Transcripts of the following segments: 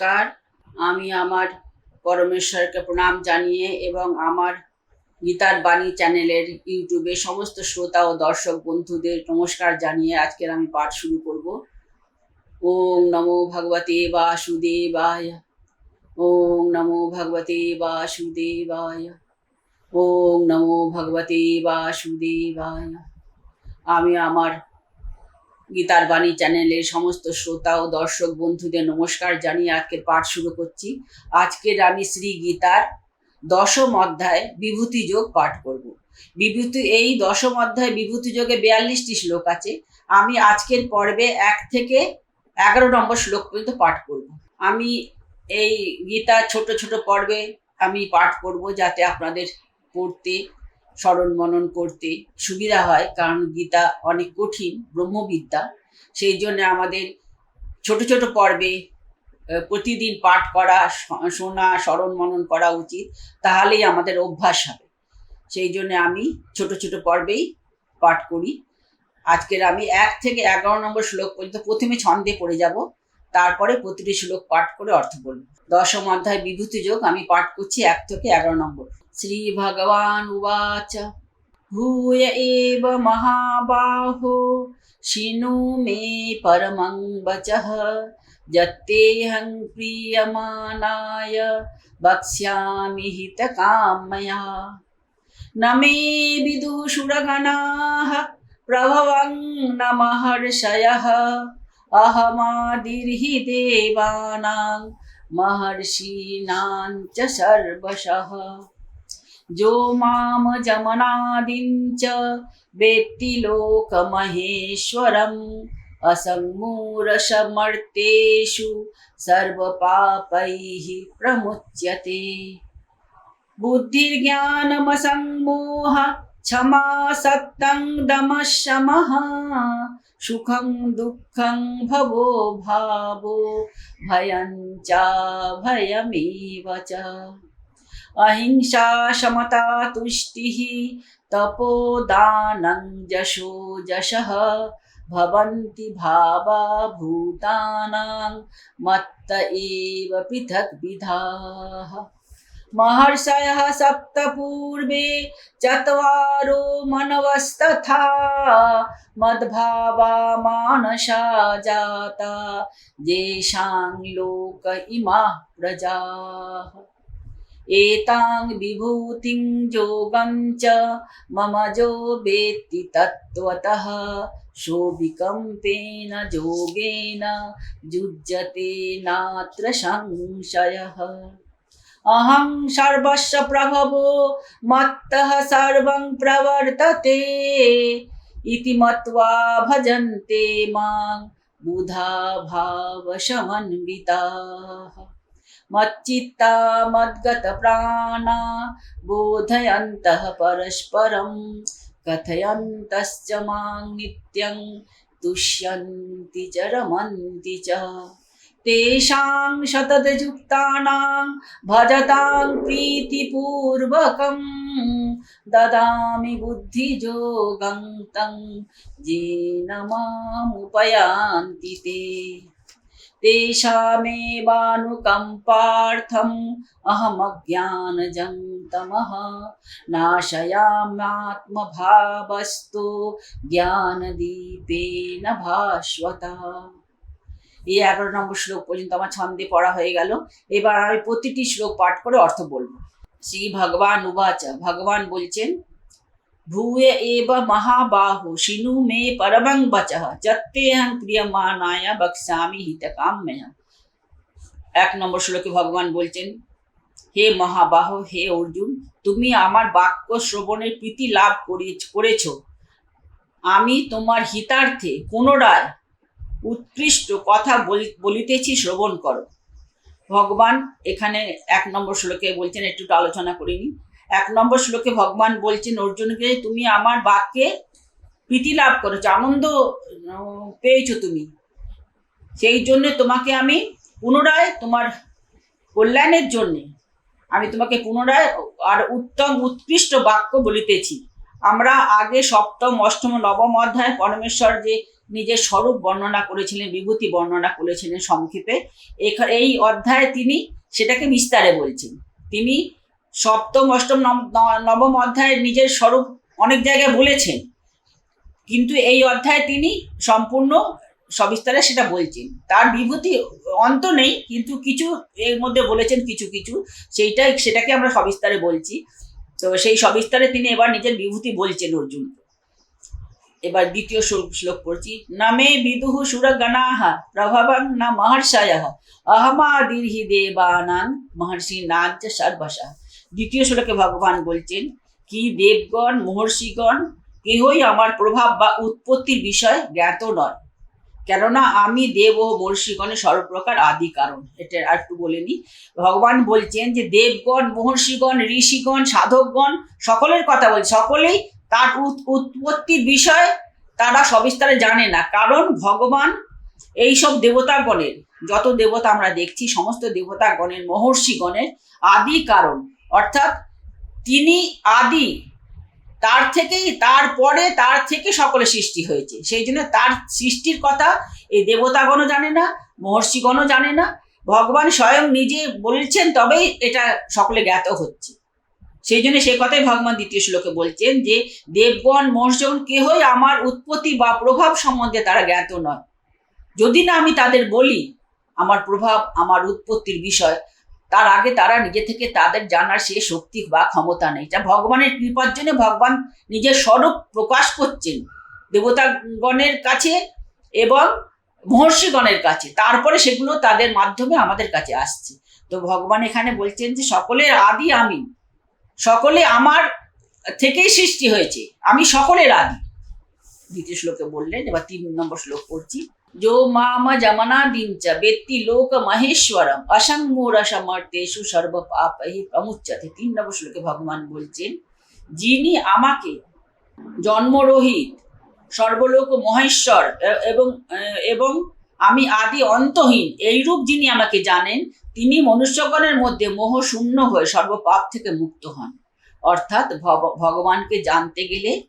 নমস্কার। আমি আমার পরমেশ্বরকে প্রণাম জানিয়ে এবং আমার গীতার বাণী চ্যানেলের ইউটিউবে সমস্ত শ্রোতা ও দর্শক বন্ধুদের নমস্কার জানিয়ে আজকের আমি পাঠ শুরু করব। ওম নমো ভগবতে বাসুদেবায়, ওম নমো ভগবতে বাসুদেবায়, ওম নমো ভগবতে বাসুদেবায়। আমি আমার গীতার বাণী চ্যানেলের সমস্ত শ্রোতা ও দর্শক বন্ধুদের নমস্কার জানিয়ে আজকের পাঠ শুরু করছি। আজকের আমি শ্রী গীতার দশম অধ্যায় বিভূতি যোগ পাঠ করব। বিভূতি, এই দশম অধ্যায় বিভূতি যোগে বিয়াল্লিশটি শ্লোক আছে। আমি আজকের পর্বে এক থেকে এগারো নম্বর শ্লোক পর্যন্ত পাঠ করব। আমি এই গীতা ছোট ছোট পর্বে আমি পাঠ করব যাতে আপনাদের পড়তে স্মরণ মনন করতে সুবিধা হয়, কারণ গীতা অনেক কঠিন ব্রহ্মবিদ্যা। সেই জন্য আমাদের ছোট ছোট পর্বে প্রতিদিন পাঠ করা শোনা, স্মরণ মনন করা উচিত, তাহলেই আমাদের অভ্যাস হবে। সেই জন্য আমি ছোট ছোট পর্বেই পাঠ করি। আজকের আমি এক থেকে এগারো নম্বর শ্লোক পর্যন্ত প্রথমে ছন্দে পড়ে যাব। তারপরে প্রতিটি শ্লোক পাঠ করে অর্থ বলব দশম অধ্যায় বিভূতি যোগ আমি পাঠ করছি এক থেকে এগারো নম্বর श्रीभगवान् उवाच भूय एव महाबाहो शिनु मे परमं वचः यत्तेऽहं प्रीयमाणाय वक्ष्यामि हितकामया न मे विदुषुरगणाः प्रभवं न महर्षयः अहमादिर्हि देवानां महर्षीणां च सर्वशः। जो माम जमनादिञ्च वेत्ति लोकमहेश्वरम् असङ्मूरशमर्तेषु सर्वपापैः प्रमुच्यते। क्षमा सत्तं दमः शमः सुखं दुःखं भवो भावो, भयं च भयमेव च। अहिंसा समता तुष्टिः तपोदानं जशो जशः भवन्ति भावा भूतानां मत्त एव पृथक् विधाः महर्षयः सप्त पूर्वे चत्वारो मनवस्तथा मद्भावा मानसा जाता। येषां लोक इमाः प्रजाः। एतां विभूतिं योगं च मम जो वेत्ति तत्त्वतः। शोभिकम्पेन योगेन युज्यते नात्र संशयः। अहं सर्वस्य प्रभवो, मत्तः सर्वं प्रवर्तते। इति मत्वा भजन्ते माँ बुधा भावसमन्विताः मच्चित्ता मद्गतप्राणा बोधयन्तः परस्परं, कथयन्तश्च माँ नित्यं तुष्यन्ति च रमन्ति च। तेषां शतदयुक्तानां भजतां प्रीतिपूर्वकम् ददामि बुद्धियोगं तं येन ते। तेषामेवानुकम्पार्थम् अहमज्ञानजं तमः नाशयामात्मभावस्तु ज्ञानदीपेन भाष्वता এই এগারো নম্বর শ্লোক পর্যন্ত আমার ছন্দে পড়া হয়ে গেল। এবার আমি প্রতিটি শ্লোক পাঠ করে অর্থ বলব। শ্রী ভগবান উবাচ, ভগবান বলছেন, ভূয়ে এব মহাবাহু, শিনু মে পরমং বচঃ যত্তেহং প্রিয়মানায় বক্সামি হিতকাম্যয়া। এক নম্বর শ্লোকে ভগবান বলছেন, হে মহাবাহ, হে অর্জুন, তুমি আমার বাক্য শ্রবণের প্রীতি লাভ করিয়েছ- করেছ। আমি তোমার হিতার্থে পুনরায় উৎকৃষ্ট কথা বলি- বলিতেছি শ্রবণ করো। ভগবান এখানে এক নম্বর শ্লোকে বলছেন, একটু আলোচনা করিনি এক নম্বর শ্লোকে ভগবান বলছেন, অর্জুনকে তুমি আমার বাক্যে প্রীতি লাভ করেছ, আনন্দ পেয়েছ তুমি। সেই জন্য তোমাকে আমি পুনরায় তোমার কল্যাণের জন্যে, আমি তোমাকে পুনরায় আর উত্তম, উৎকৃষ্ট বাক্য বলিতেছি। আমরা আগে সপ্তম, অষ্টম, নবম অধ্যায় পরমেশ্বর যে নিজের স্বরূপ বর্ণনা করেছিলেন, বিভূতি বর্ণনা করেছিলেন সংক্ষেপে। এই অধ্যায়ে তিনি সেটাকে বিস্তারে বলছেন। তিনি সপ্তম, অষ্টম নবম অধ্যায়ে নিজের স্বরূপ অনেক জায়গায় বলেছেন। কিন্তু এই অধ্যায়ে তিনি সম্পূর্ণ সবিস্তারে সেটা বলছেন। তার বিভূতি অন্ত নেই, কিন্তু কিছু এর মধ্যে বলেছেন কিছু কিছু। সেইটাই, সেটাকে আমরা সবিস্তারে বলছি। তো সেই সবিস্তারে তিনি এবার নিজের বিভূতি বলছেন অর্জুন এবার দ্বিতীয় শ্লোক পড়ছি। নামে বিদুহ সুরগণাহ, প্রভাবং না মহর্ষয় অহমাদির্হি দেবানাং মহর্ষি নাচ সর্বশা। দ্বিতীয় শ্লোকে ভগবান বলছেন, কি দেবগণ, মহর্ষিগণ, কেহই আমার প্রভাব বা উৎপত্তির বিষয় জ্ঞাত নয়। কেননা আমি দেব ও মহর্ষিগণের সর্বপ্রকার আদি কারণ। এটা আর একটু বলে নি। ভগবান বলছেন যে, দেবগণ, মহর্ষিগণ, ঋষিগণ, সাধকগণ, সকলের কথা বলছে সকলেই তার উৎ- উৎপত্তির বিষয় তারা সবিস্তারে জানে না। কারণ ভগবান এই সব দেবতাগণের, যত দেবতা আমরা দেখছি, সমস্ত দেবতাগণের, মহর্ষিগণের আদি কারণ। অর্থাৎ তিনি আদি, তার থেকেই তারপরে তার থেকে সকলে সৃষ্টি হয়েছে। সেই জন্য তার সৃষ্টির কথা এই দেবতাগণও জানে না, মহর্ষিগণও জানে না। ভগবান স্বয়ং নিজে বলছেন, তবেই এটা সকলে জ্ঞাত হচ্ছে। সেই জন্য সেই কথাই ভগবান দ্বিতীয় শ্লোকে বলছেন যে, দেবগণ মহর্ষিগণ কেহই আমার উৎপত্তি বা প্রভাব সম্বন্ধে তারা জ্ঞাত নয়। যদি না আমি তাদের বলি আমার প্রভাব, আমার উৎপত্তির বিষয়, তার আগে তারা নিজে থেকে তাদের জানার সে শক্তি বা ক্ষমতা নেই। যা ভগবানের কৃপার জন্য ভগবান নিজের স্বরূপ প্রকাশ করছেন দেবতাগণের কাছে এবং মহর্ষিগণের কাছে। তারপরে সেগুলো তাদের মাধ্যমে আমাদের কাছে আসছে। তো ভগবান এখানে বলছেন যে, সকলের আদি আমি। সকলে আমার থেকেই সৃষ্টি হয়েছে। আমি সকলের আদি দ্বিতীয় শ্লোকে বললেন, এবার তিন নম্বর শ্লোক পড়ছি। যো মাম জমানা দিনচা বেত্তি লোক মহেশ্বরম। অসংমূর সমর্থেশু সর্ব পাপহি প্রমুচ্চতে তিন নম্বর শ্লোকে ভগবান বলছেন, যিনি আমাকে জন্মরহিত সর্বলোক মহেশ্বর এবং এবং আমি আদি অন্তহীন। এইরূপ যিনি আমাকে জানেন, তিনি মনুষ্যগণের মধ্যে মোহ শূন্য হয়ে সর্বপাপ থেকে মুক্ত হন। অর্থাৎ ভগ- ভগবানকে জানতে গেলে,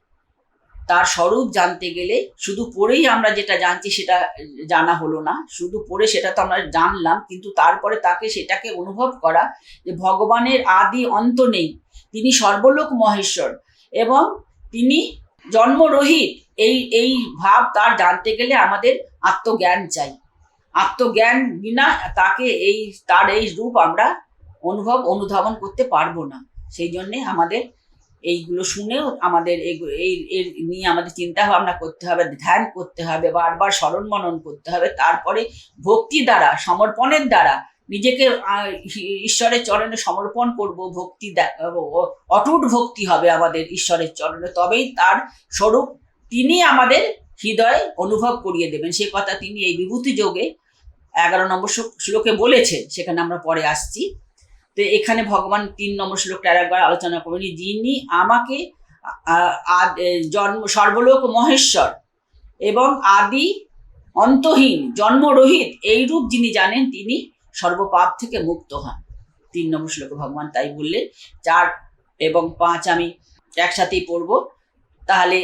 তার স্বরূপ জানতে গেলে শুধু পড়েই আমরা যেটা জানছি সেটা জানা হলো না। শুধু পড়ে সেটা তো আমরা জানলাম, কিন্তু তারপরে তাকে সেটাকে অনুভব করা যে ভগবানের আদি অন্ত নেই। তিনি সর্বলোক মহেশ্বর এবং তিনি জন্মরহিত। এই এই ভাব তার জানতে গেলে আমাদের আত্মজ্ঞান চাই। আত্মজ্ঞান বিনা তাকে এই, তার এই রূপ আমরা অনুভব, অনুধাবন করতে পারব না। সেই জন্যে আমাদের এইগুলো শুনেও আমাদের এই এর নিয়ে আমাদের চিন্তা ভাবনা করতে হবে, ধ্যান করতে হবে, বারবার স্মরণ মনন করতে হবে। তারপরে ভক্তি দ্বারা, সমর্পণের দ্বারা নিজেকে ঈশ্বরের চরণে সমর্পণ করব, ভক্তি অটুট ভক্তি হবে আমাদের ঈশ্বরের চরণে। তবেই তার স্বরূপ তিনি আমাদের হৃদয়ে অনুভব করিয়ে দেবেন। সে কথা তিনি এই বিভূতি যোগে এগারো নম্বর শ্লোকে বলেছেন, সেখানে আমরা পরে আসছি। তো এখানে ভগবান তিন নম্বর শ্লোকটা আর একবার আলোচনা করবেন। যিনি আমাকে জন্ম, সর্বলোক মহেশ্বর এবং আদি অন্তহীন, জন্মরহিত এই রূপ যিনি জানেন, তিনি সর্বপাপ থেকে মুক্ত হন। তিন নম্বর শ্লোকে ভগবান তাই বললেন, চার এবং পাঁচ আমি একসাথেই পড়ব। তাহলে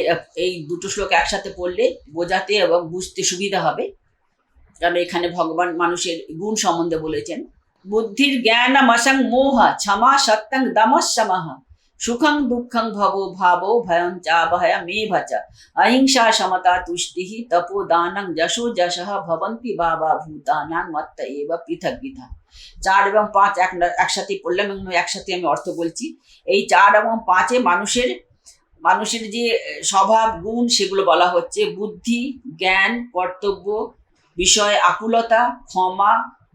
এই দুটো শ্লোক একসাথে পড়লে বোঝাতে এবং বুঝতে সুবিধা হবে। কারণ এখানে ভগবান মানুষের গুণ সম্বন্ধে বলেছেন, বুদ্ধির জ্ঞান মাসাং মোহা ক্ষমা সত্যং দমশমহ সুখং দুঃখং ভব ভাব ভয়ং চাবহয় মে ভচ অহিংসা সমতা তুষ্টি তপো দানং যশো যশ ভবন্তি বাবা ভূতানাং মত্ত এব পৃথক বিধা। চার এবং পাঁচ এক একসাথে পড়লাম এবং একসাথে আমি অর্থ বলছি। এই চার এবং পাঁচে মানুষের মানুষের যে স্বভাব, গুণ সেগুলো বলা হচ্ছে। বুদ্ধি, জ্ঞান, কর্তব্য, বিষয়, আকুলতা, ক্ষমা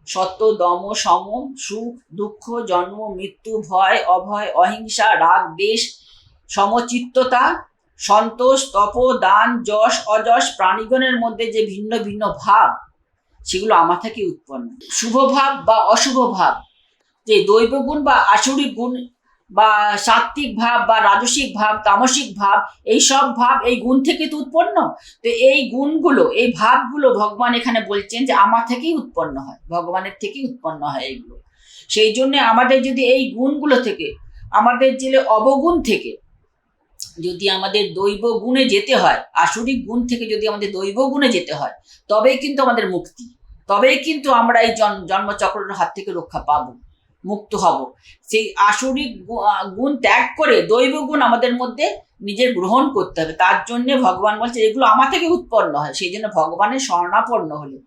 সত্য, দম সম সুখ, দুঃখ, জন্ম, মৃত্যু, ভয়, অভয়, অহিংসা, রাগ, দেশ, সমচিত্ততা, সন্তোষ, তপ, দান, যশ, অযশ, প্রাণীগণের মধ্যে যে ভিন্ন ভিন্ন ভাব, সেগুলো আমার থেকে উৎপন্ন। শুভ ভাব বা অশুভ ভাব, যে দৈব গুণ বা আসরিক গুণ বা সাত্ত্বিক ভাব বা রাজসিক ভাব, তামসিক ভাব, এই সব ভাব এই গুণ থেকে তো উৎপন্ন। তো এই গুণগুলো, এই ভাবগুলো ভগবান এখানে বলছেন যে আমার থেকেই উৎপন্ন হয়, ভগবানের থেকেই উৎপন্ন হয় এইগুলো। সেই জন্য আমাদের যদি এই গুণগুলো থেকে, আমাদের জেলে অবগুণ থেকে যদি আমাদের দৈব গুণে যেতে হয়, আসরিক গুণ থেকে যদি আমাদের দৈব গুণে যেতে হয়, তবেই কিন্তু আমাদের মুক্তি, তবেই কিন্তু আমরা এই জন- জন্মচক্রের হাত থেকে রক্ষা পাবো। মুক্ত হব। সেই আসরিক গুণ ত্যাগ করে দৈব গুণ আমাদের মধ্যে নিজের গ্রহণ করতে হবে। তার জন্য ভগবান বলছে, এগুলো আমার থেকে উৎপন্ন হয়। সেই জন্য ভগবানের স্বর্ণাপন্ন হলে,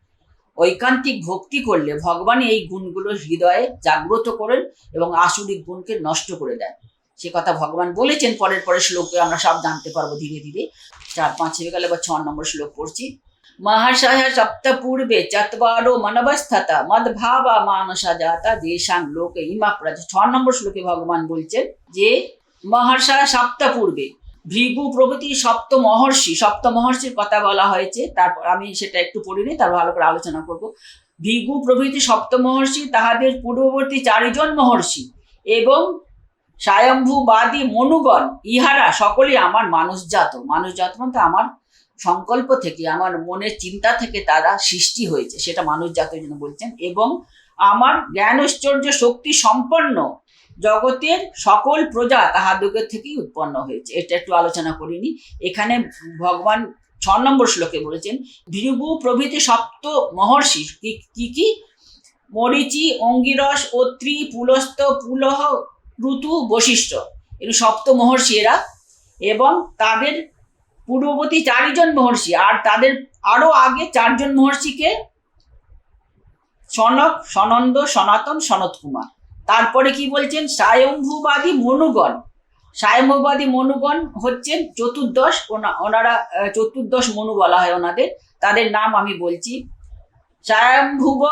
ঐকান্তিক ভক্তি করলে ভগবান এই গুণগুলো হৃদয়ে জাগ্রত করেন এবং আসরিক গুণকে নষ্ট করে দেন। সে কথা ভগবান বলেছেন। পরের পরের শ্লোকে আমরা সব জানতে পারব ধীরে ধীরে। চার, পাঁচ, হয়ে গেলে বা ছ নম্বর শ্লোক পড়ছি। মহাশয় সপ্ত পূর্বে চত্বারো মনবস্থতা মদভাবা মানসা জাতা দেশাং লোকে ইমা প্রজা। ছ নম্বর শ্লোকে ভগবান বলছেন যে, মহাশয় সপ্ত পূর্বে ভৃগু প্রভৃতি সপ্ত মহর্ষি সপ্ত মহর্ষির কথা বলা হয়েছে, তারপর আমি সেটা একটু পড়িনি তার ভালো করে আলোচনা করব। ভৃগু প্রভৃতি সপ্ত মহর্ষি তাহাদের পূর্ববর্তী চারিজন মহর্ষি এবং স্বয়ম্ভূবাদী মনুগণ, ইহারা সকলেই আমার মানুষজাত মানুষজাত মানে আমার সংকল্প থেকে, আমার মনের চিন্তা থেকে তারা সৃষ্টি হয়েছে, সেটা মানুষজাতের জন্য বলছেন। এবং আমার জ্ঞান, ঐশ্বর্য, শক্তি সম্পন্ন জগতের সকল প্রজা তাহাদিগের থেকেই উৎপন্ন হয়েছে। এটা একটু আলোচনা করিনি। এখানে ভগবান ছ নম্বর শ্লোকে বলেছেন ভৃগু প্রভৃতি সপ্ত মহর্ষি, কি কি মরিচি, অঙ্গিরস, অত্রি, পুলস্ত, পুলহ, ঋতু বশিষ্ঠ। এর সপ্ত মহর্ষি এরা। এবং তাদের পূর্ববর্তী চারিজন মহর্ষি আর তাদের আরও আগে চারজন মহর্ষিকে সনক, সনন্দ, সনাতন সনত কুমার। তারপরে কি বলছেন? স্বয়ম্ভূবাদী মনুগণ। স্বয়ম্ভূবাদী মনুগণ হচ্ছেন চতুর্দশ, ওনা- ওনারা চতুর্দশ মনু বলা হয় ওনাদের। তাদের নাম আমি বলছি। স্বয়ম্ভুব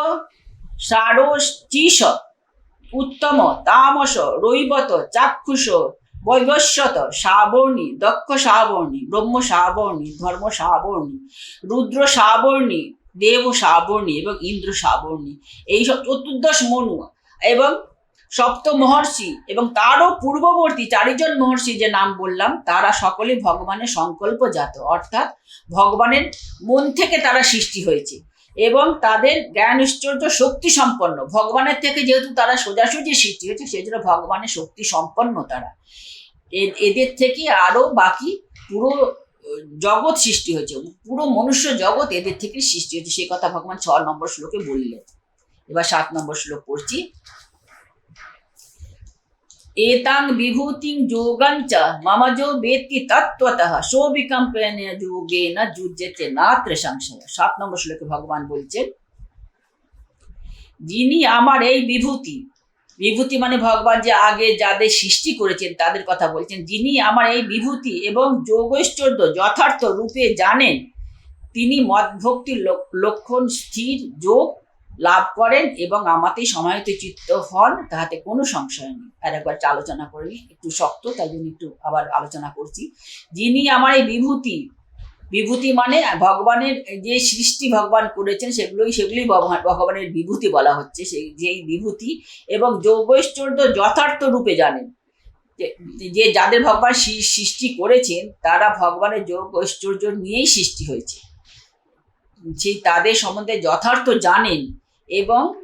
সারস চিস উত্তম, তামস, রৈবত, চাক্ষুষ বৈবস্বত সাবর্ণী, দক্ষ সাবর্ণী, ব্রহ্ম সাবর্ণী, ধর্ম সাবর্ণী, রুদ্র সাবর্ণী, দেব সাবর্ণী এবং ইন্দ্র সাবর্ণী। এইসব চতুর্দশ মনু এবং সপ্ত মহর্ষি এবং তারও পূর্ববর্তী চারিজন মহর্ষি যে নাম বললাম, তারা সকলে ভগবানের সংকল্পজাত। অর্থাৎ ভগবানের মন থেকে তারা সৃষ্টি হয়েছে এবং তাদের জ্ঞান, ঐশ্বর্য, শক্তি সম্পন্ন। ভগবানের থেকে যেহেতু তারা সোজাসুজি সৃষ্টি হয়েছে সেই জন্য ভগবানের শক্তি সম্পন্ন তারা। এদের থেকে আরও বাকি পুরো জগৎ সৃষ্টি হয়েছে। পুরো মনুষ্য জগৎ এদের থেকে সৃষ্টি হয়েছে। সেই কথা ভগবান ছ নম্বর শ্লোকে বললেন। এবার সাত নম্বর শ্লোক পড়ছি। এতাং বিভূতিং যোগঞ্চ মম যো বেত্তি তত্ত্বতঃ সোবিকম্পেন যোগেন যুজ্যতে নাত্র সংশয়। সাত নম্বর শ্লোকে ভগবান বলছেন, যিনি আমার এই বিভূতি বিভূতি মানে ভগবান যে আগে যাদের সৃষ্টি করেছেন তাদের কথা বলছেন যিনি আমার এই বিভূতি এবং যোগৈশ্বর্য যথার্থ রূপে জানেন, তিনি মদভক্তির লক- লক্ষণ, স্থির যোগ লাভ করেন এবং আমাতেই সমাহিত চিত্ত হন, তাহাতে কোনো সংশয় নেই আর একবার আলোচনা করে। একটু শক্ত, তাই জন্য একটু আবার আলোচনা করছি যিনি আমার এই বিভূতি বিভূতি মানে ভগবানের যে সৃষ্টি ভগবান করেছেন সেগুলোই ভগবান- ভগবানের বিভূতি বলা হচ্ছে, সেই যেই বিভূতি। এবং যোগৈশ্বর্য যথার্থ রূপে জানেন। যে- যাদের ভগবান সৃষ্টি করেছেন, তারা ভগবানের যোগ ঐশ্বর্য নিয়েই সৃষ্টি হয়েছে। সেই তাদের সম্বন্ধে যথার্থ জানেন এবং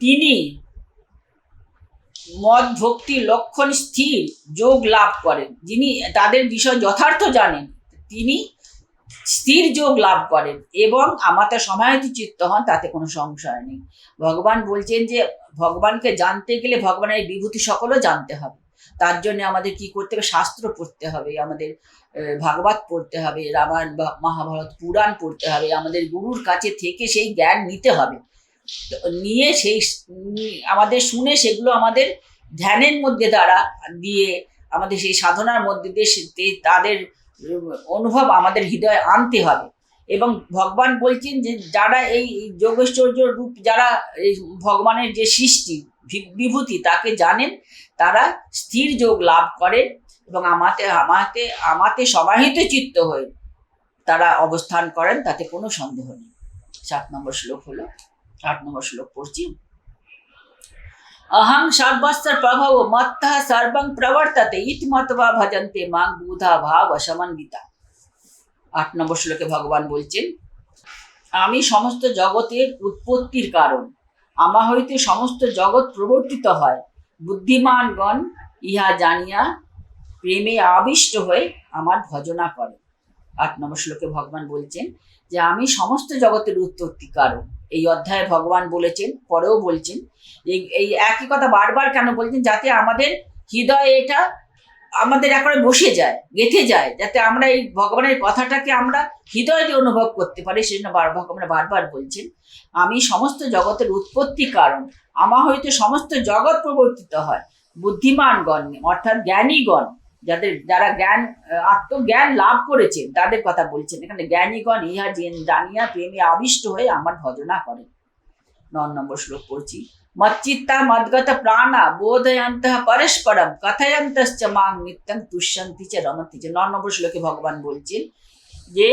তিনি মদ ভক্তি লক্ষণ স্থির যোগ লাভ করেন। যিনি তাদের বিষয় যথার্থ জানেন, তিনি স্থির যোগ লাভ করেন এবং আমাতে সমাহিত চিত্ত হন, তাতে কোনো সংশয় নেই। ভগবান বলছেন যে, ভগবানকে জানতে গেলে ভগবানের বিভূতি সকলও জানতে হবে। তার জন্য আমাদের কি করতে হবে? শাস্ত্র পড়তে হবে, আমাদের ভাগবত পড়তে হবে, রামায়ণ, বা মহাভারত, পুরাণ পড়তে হবে, আমাদের গুরুর কাছে থেকে সেই জ্ঞান নিতে হবে। নিয়ে সেই আমাদের শুনে সেগুলো আমাদের ধ্যানের মধ্যে দ্বারা দিয়ে, আমাদের সেই সাধনার মধ্যে দিয়ে তাদের অনুভব আমাদের হৃদয়ে আনতে হবে। এবং ভগবান বলছেন যে, যারা এই যোগেশ্বর্য রূপ, যারা এই ভগবানের যে সৃষ্টি বিভূতি, তাকে জানেন, তারা স্থির যোগ লাভ করে এবং আমাতে আমাতে আমাতে সমাহিত চিত্ত হয়ে তারা অবস্থান করেন, তাতে কোনো সন্দেহ নেই। সাত নম্বর শ্লোক হলো, আট নম্বর শ্লোক পড়ছি। সর্বস্ব প্রভব মত্তঃ সর্বং প্রবর্ততে ইতি মতবা ভজন্তে মাং বুধা ভাব সমন্বিতা আট নম্বর শ্লোকে ভগবান বলছেন আমি সমস্ত জগতের উৎপত্তির কারণ। আমা হইতে সমস্ত জগৎ প্রবর্তিত হয়। বুদ্ধিমানগণ ইহা জানিয়া প্রেমে আবিষ্ট হয়ে আমার ভজনা করে। আট নম্বর শ্লোকে ভগবান বলছেন যে, আমি সমস্ত জগতের উৎপত্তি কারণ। এই অধ্যায়ে ভগবান বলেছেন, পরেও বলছেন, এই এই একই কথা বারবার কেন বলছেন? যাতে আমাদের হৃদয়ে এটা আমাদের একবারে বসে যায়, গেঁথে যায়, যাতে আমরা এই ভগবানের কথাটাকে আমরা হৃদয় দিয়ে অনুভব করতে পারি, সেই জন্য বার, ভগবান বারবার বলছেন, আমি সমস্ত জগতের উৎপত্তি কারণ আমার হইতে সমস্ত জগৎ প্রবর্তিত হয়, বুদ্ধিমানগণ, অর্থাৎ জ্ঞানীগণ। যাদের, যারা জ্ঞান আত্মজ্ঞান লাভ করেছেন তাদের কথা বলছেন। এখানে জ্ঞানীগণ, ইহা জেন জানিয়া প্রেমে আবিষ্ট হয়ে আমার ভজনা করেন ন নম্বর শ্লোক পড়ছি। মচ্চিত্তা মদ্গত প্রাণা বোধয়ন্ত পরস্পরম কথয়ন্তশ্চ মাং নিত্যং তুষ্যন্তি চ রমতি চ। ন নম্বর শ্লোকে ভগবান বলছেন যে,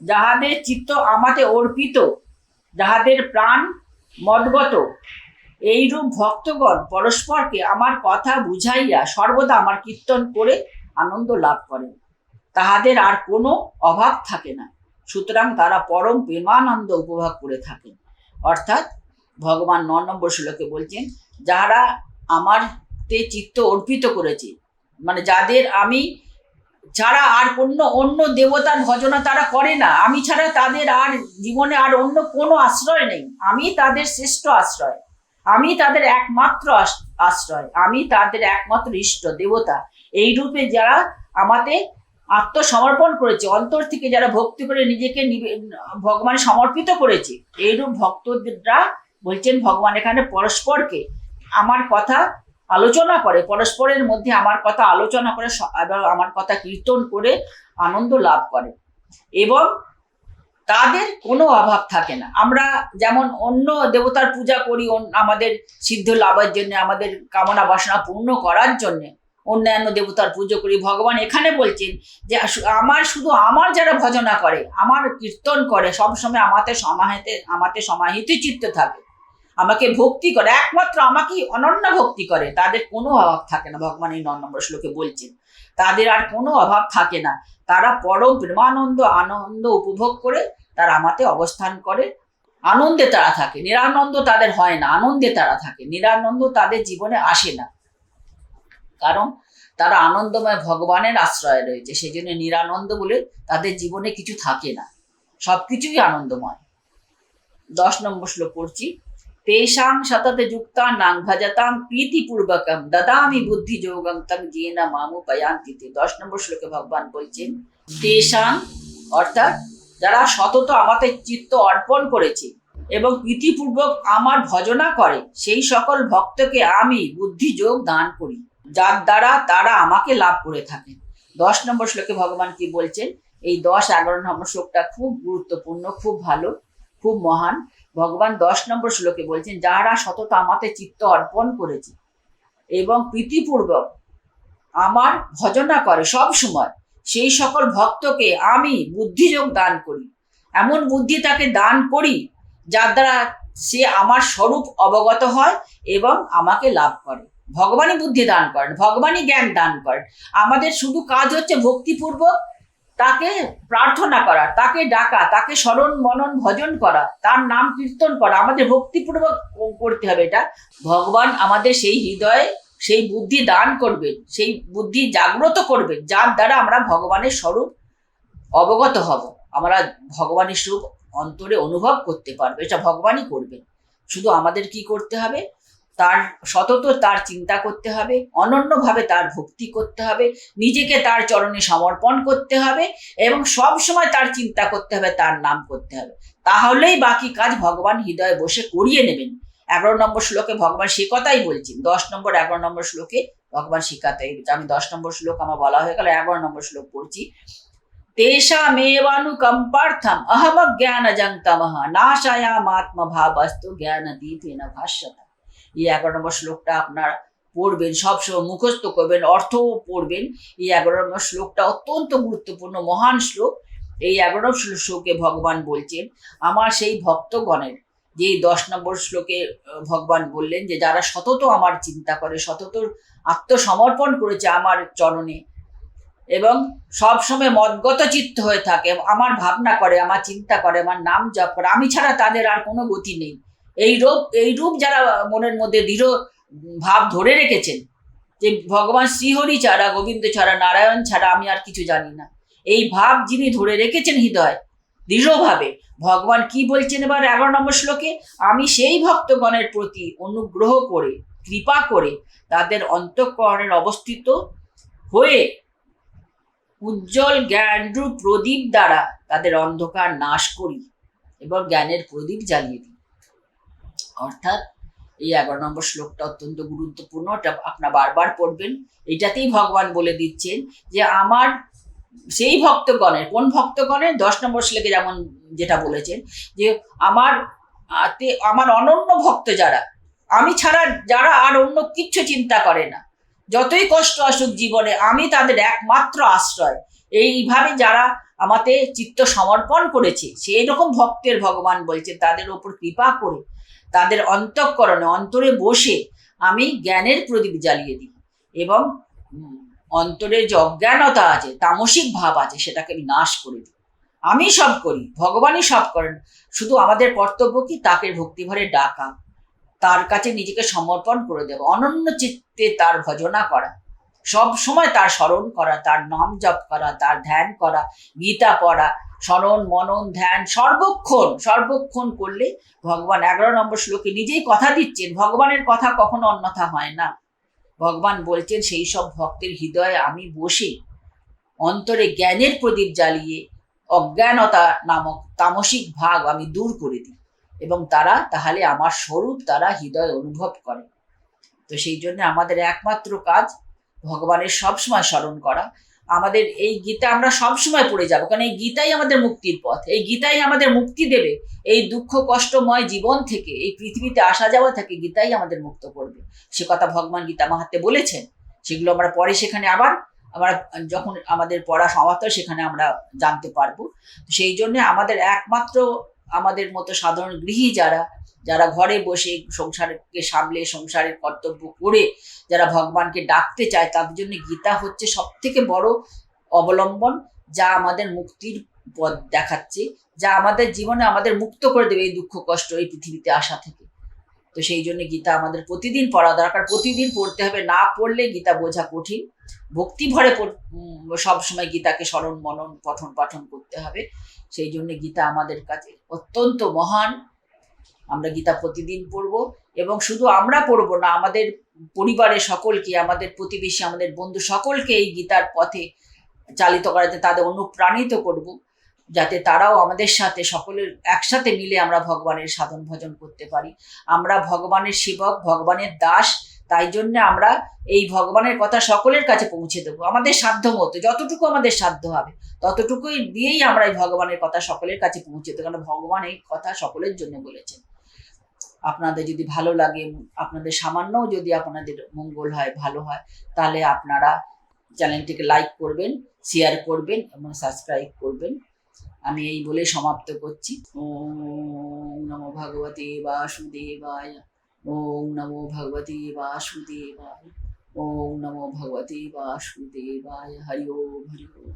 যাহাদের চিত্ত আমাতে অর্পিত, যাহাদের প্রাণ মদগত এইরূপ ভক্তগণ পরস্পরকে আমার কথা বুঝাইয়া সর্বদা আমার কীর্তন করে আনন্দ লাভ করেন। তাহাদের আর কোনো অভাব থাকে না। সুতরাং তারা পরম প্রেমানন্দ উপভোগ করে থাকেন। অর্থাৎ ভগবান ন নম্বর শ্লোকে বলছেন যারা আমার তে চিত্ত অর্পিত করেছে মানে যাদের আমি ছাড়া আর অন্য অন্য দেবতার ভজনা তারা করে না। আমি ছাড়া তাদের আর জীবনে আর অন্য কোনো আশ্রয় নেই। আমি তাদের শ্রেষ্ঠ আশ্রয়। আমি তাদের একমাত্র আশ্রয়, আমি তাদের একমাত্র ইষ্ট, দেবতা। এই রূপে যারা আমাদের আত্মসমর্পণ করেছে, অন্তর থেকে যারা ভক্তি করে নিজেকে ভগবান সমর্পিত করেছে এইরূপ ভক্তরা বলছেন ভগবান এখানে পরস্পরকে আমার কথা আলোচনা করে, পরস্পরের মধ্যে আমার কথা আলোচনা করে আমার কথা কীর্তন করে আনন্দ লাভ করে। এবং তাদের কোনো অভাব থাকে না। আমরা যেমন অন্য দেবতার পূজা করি আমাদের সিদ্ধ লাভের জন্য, আমাদের কামনা বাসনা পূর্ণ করার জন্য অন্যান্য দেবতার পুজো করি। ভগবান এখানে বলছেন যে আমার শুধু আমার যারা ভজনা করে, আমার কীর্তন করে সবসময় আমাতে সমাহিতে, আমাতে সমাহিত চিত্ত থাকে। আমাকে ভক্তি করে, একমাত্র আমাকেই অনন্য ভক্তি করে। তাদের কোনো অভাব থাকে না। ভগবান এই নম্বর শ্লোকে বলছেন, তাদের আর কোনো অভাব থাকে না। তারা পরম প্রেমানন্দ, আনন্দ উপভোগ করে তারা আমাতে অবস্থান করে। আনন্দে তারা থাকে। নিরানন্দ তাদের হয় না। আনন্দে তারা থাকে। নিরানন্দ তাদের জীবনে আসে না। কারণ তারা আনন্দময় ভগবানের আশ্রয়ে রয়েছে। সেই জন্য নিরানন্দ বলে তাদের জীবনে কিছু থাকে না। সবকিছুই আনন্দময়। দশ নম্বর শ্লোক পড়ছি। তেষাং সততে যুক্তা নাং ভজতাং প্রীতিপূর্বকম দদামি বুদ্ধি যোগম তং জেন মামু পয়ান্তিতে দশ নম্বর শ্লোকে ভগবান বলছেন, তেষাং অর্থাৎ যারা সতত আমাদের চিত্ত অর্পণ করেছে এবং প্রীতিপূর্বক আমার ভজনা করে, সেই সকল ভক্তকে আমি বুদ্ধিযোগ দান করি। যার দ্বারা তারা আমাকে লাভ করে থাকেন। দশ নম্বর শ্লোকে ভগবান কি বলছেন? এই দশ এগারো নম্বর শ্লোকটা খুব গুরুত্বপূর্ণ, খুব ভালো, খুব মহান। ভগবান দশ নম্বর শ্লোকে বলছেন যারা সতত আমাতে চিত্ত অর্পণ করেছে এবং প্রীতিপূর্বক আমার ভজনা করে সব সময় সেই সকল ভক্তকে আমি বুদ্ধিযোগ দান করি। এমন বুদ্ধি তাকে দান করি, যার দ্বারা সে আমার স্বরূপ অবগত হয় এবং আমাকে লাভ করে। ভগবানই বুদ্ধি দান করেন, ভগবানই জ্ঞান দান করেন। আমাদের শুধু কাজ হচ্ছে ভক্তিপূর্বক তাকে প্রার্থনা করা, তাকে ডাকা, তাকে স্মরণ মনন ভজন করা, তার নাম কীর্তন করা। আমাদের ভক্তিপূর্বক করতে হবে এটা। ভগবান আমাদের সেই হৃদয়ে সেই বুদ্ধি দান করবেন, সেই বুদ্ধি জাগ্রত করবেন, যার দ্বারা আমরা ভগবানের স্বরূপ অবগত হব। আমরা ভগবানের স্বরূপ অন্তরে অনুভব করতে পারব, এটা ভগবানই করবেন। শুধু আমাদের কি করতে হবে? তার সতত তার চিন্তা করতে হবে, অনন্যভাবে তার ভক্তি করতে হবে, নিজেকে তার চরণে সমর্পণ করতে হবে এবং সব সময় তার চিন্তা করতে হবে, তার নাম করতে হবে। তাহলেই বাকি কাজ ভগবান হৃদয়ে বসে করিয়ে নেবেন। এগারো নম্বর শ্লোকে ভগবান সে কথাই বলছেন। দশ নম্বর, এগারো নম্বর শ্লোকে ভগবান শিখাতেই আমি দশ নম্বর শ্লোক আমার বলা হয়ে গেল, এগারো নম্বর শ্লোক পড়ছি। তেষামেবানুকম্পার্থম অহম জ্ঞান জংতমহ নাশায়ামাত্ম ভাবস্তু জ্ঞান দীপেন ভাষ্যত। এই এগারো নম্বর শ্লোকটা আপনার পড়বেন সবসময় মুখস্থ করবেন অর্থও পড়বেন। এই এগারো নম্বর শ্লোকটা অত্যন্ত গুরুত্বপূর্ণ, মহান শ্লোক। এই এগারো শ্লোকে ভগবান বলছেন, আমার সেই ভক্তগণের যে দশ নম্বর শ্লোকে ভগবান বললেন যে, যারা সতত আমার চিন্তা করে, সতত আত্মসমর্পণ করেছে আমার চরণে এবং সব সময় মদগত চিত্ত হয়ে থাকে, আমার ভাবনা করে, আমার চিন্তা করে, আমার নাম জপ করে, আমি ছাড়া তাদের আর কোনো গতি নেই। এই রূপ এই রূপ যারা মনের মধ্যে দৃঢ় ভাব ধরে রেখেছেন, যে ভগবান শ্রীহরি ছাড়া, গোবিন্দ ছাড়া, নারায়ণ ছাড়া আমি আর কিছু জানি না। এই ভাব যিনি ধরে রেখেছেন হৃদয়, দৃঢ়ভাবে ভগবান কি বলছেন এবার এগারো নম্বর শ্লোকে? আমি সেই ভক্তগণের প্রতি অনুগ্রহ করে, কৃপা করে তাদের অন্তঃকরণের অবস্থিত হয়ে উজ্জ্বল জ্ঞানরূপ প্রদীপ দ্বারা তাদের অন্ধকার নাশ করি এবং জ্ঞানের প্রদীপ জ্বালিয়ে দিই। অর্থাৎ এই এগারো নম্বর শ্লোকটা অত্যন্ত গুরুত্বপূর্ণ। এটা আপনারা বারবার পড়বেন। এটাতেই ভগবান বলে দিচ্ছেন যে আমার সেই ভক্তগণের, কোন ভক্তগণের? দশ নম্বর শ্লোকে যেমন যেটা বলেছেন যে, আমার আমার অনন্য ভক্ত যারা, আমি ছাড়া যারা আর অন্য কিচ্ছু চিন্তা করে না। যতই কষ্ট আসুক জীবনে, আমি তাদের একমাত্র আশ্রয়। এইভাবে যারা আমাতে চিত্ত সমর্পণ করেছে, সেই রকম ভক্তের ভগবান বলছে তাদের ওপর কৃপা করে, তাদের অন্তঃকরণে, অন্তরে বসে, আমি জ্ঞানের প্রদীপ জ্বালিয়ে দিই। এবং অন্তরে যে অজ্ঞানতা আছে, তামসিক ভাব আছে, সেটাকে আমি নাশ করে দিই আমি সব করি, ভগবানই সব করেন। শুধু আমাদের কর্তব্য কি? তাকে ভক্তিভরে ডাকা, তার কাছে নিজেকে সমর্পণ করে দেওয়া, অনন্য চিত্তে তার ভজনা করা, সব সময় তার স্মরণ করা, তার নাম জপ করা, তার ধ্যান করা, গীতা পড়া, স্মরণ, মনন, ধ্যান, সর্বক্ষণ সর্বক্ষণ করলে ভগবান এগারো নম্বর শ্লোকে নিজেই কথা দিচ্ছেন, ভগবানের কথা কখনো অন্যথা হয় না। ভগবান বলছেন, সেই সব ভক্তের হৃদয়ে আমি বসে অন্তরে জ্ঞানের প্রদীপ জ্বালিয়ে অজ্ঞানতা নামক তামসিক ভাগ আমি দূর করে দিই এবং তারা তাহলে আমার স্বরূপ, তারা হৃদয় অনুভব করে। তো সেই জন্য আমাদের একমাত্র কাজ ভগবানের সবসময় স্মরণ করা। আমাদের এই গীতা আমরা সবসময় পড়ে যাব। কারণ এই গীতাই আমাদের মুক্তির পথ। এই গীতাই আমাদের মুক্তি দেবে। এই দুঃখ, কষ্টময় জীবন থেকে, এই পৃথিবীতে আসা যাওয়া থেকে গীতাই আমাদের মুক্ত করবে। সে কথা ভগবান গীতা মাহাত্মে বলেছেন। সেগুলো আমরা পরে সেখানে আবার আমরা যখন আমাদের পড়া সমাপ্ত সেখানে আমরা জানতে পারব। সেই জন্য আমাদের একমাত্র আমাদের মতো সাধারণ গৃহী যারা যারা ঘরে বসে সংসারকে সামলে, সংসারের কর্তব্য করে যারা ভগবানকে ডাকতে চায়, তাদের জন্য গীতা হচ্ছে সব থেকে বড় অবলম্বন, যা আমাদের মুক্তির পথ দেখাচ্ছে, যা আমাদের জীবনে আমাদের মুক্ত করে দেবে এই দুঃখ, কষ্ট, এই পৃথিবীতে আসা থেকে। তো সেই জন্য গীতা আমাদের প্রতিদিন পড়া দরকার, প্রতিদিন পড়তে হবে, না পড়লে গীতা বোঝা কঠিন। ভক্তি ভরে সবসময় গীতাকে স্মরণ, মনন পঠন পাঠন করতে হবে। সেই জন্য গীতা আমাদের কাছে অত্যন্ত মহান। আমরা গীতা প্রতিদিন পড়ব এবং শুধু আমরা পড়ব না, আমাদের পরিবারের সকলকে, আমাদের প্রতিবেশী, আমাদের বন্ধু সকলকে এই গীতার পথে চালিত করাতে, তাদের অনুপ্রাণিত করব, যাতে তারাও আমাদের সাথে, সকলের একসাথে মিলে আমরা ভগবানের সাধন ভজন করতে পারি। আমরা ভগবানের সেবক, ভগবানের দাস, তাই জন্য আমরা এই ভগবানের কথা সকলের কাছে পৌঁছে দেবো, আমাদের সাধ্য মতো, যতটুকু আমাদের সাধ্য হবে, ততটুকুই দিয়েই আমরা এই ভগবানের কথা সকলের কাছে পৌঁছে দেবো কারণ ভগবান এই কথা সকলের জন্য বলেছেন। আপনাদের যদি ভালো লাগে, আপনাদের সামান্য যদি আপনাদের মঙ্গল হয়, ভালো হয়, তাহলে আপনারা চ্যানেলটিকে লাইক করবেন শেয়ার করবেন এবং সাবস্ক্রাইব করবেন আমি এই বলে সমাপ্ত করছি ওম নমো ভগবতে বাসুদেবায়, ওম নমো ভগবতে বাসুদেবায়, ওম নমো ভগবতে বাসুদেবায় হরি ওম হরি ওম।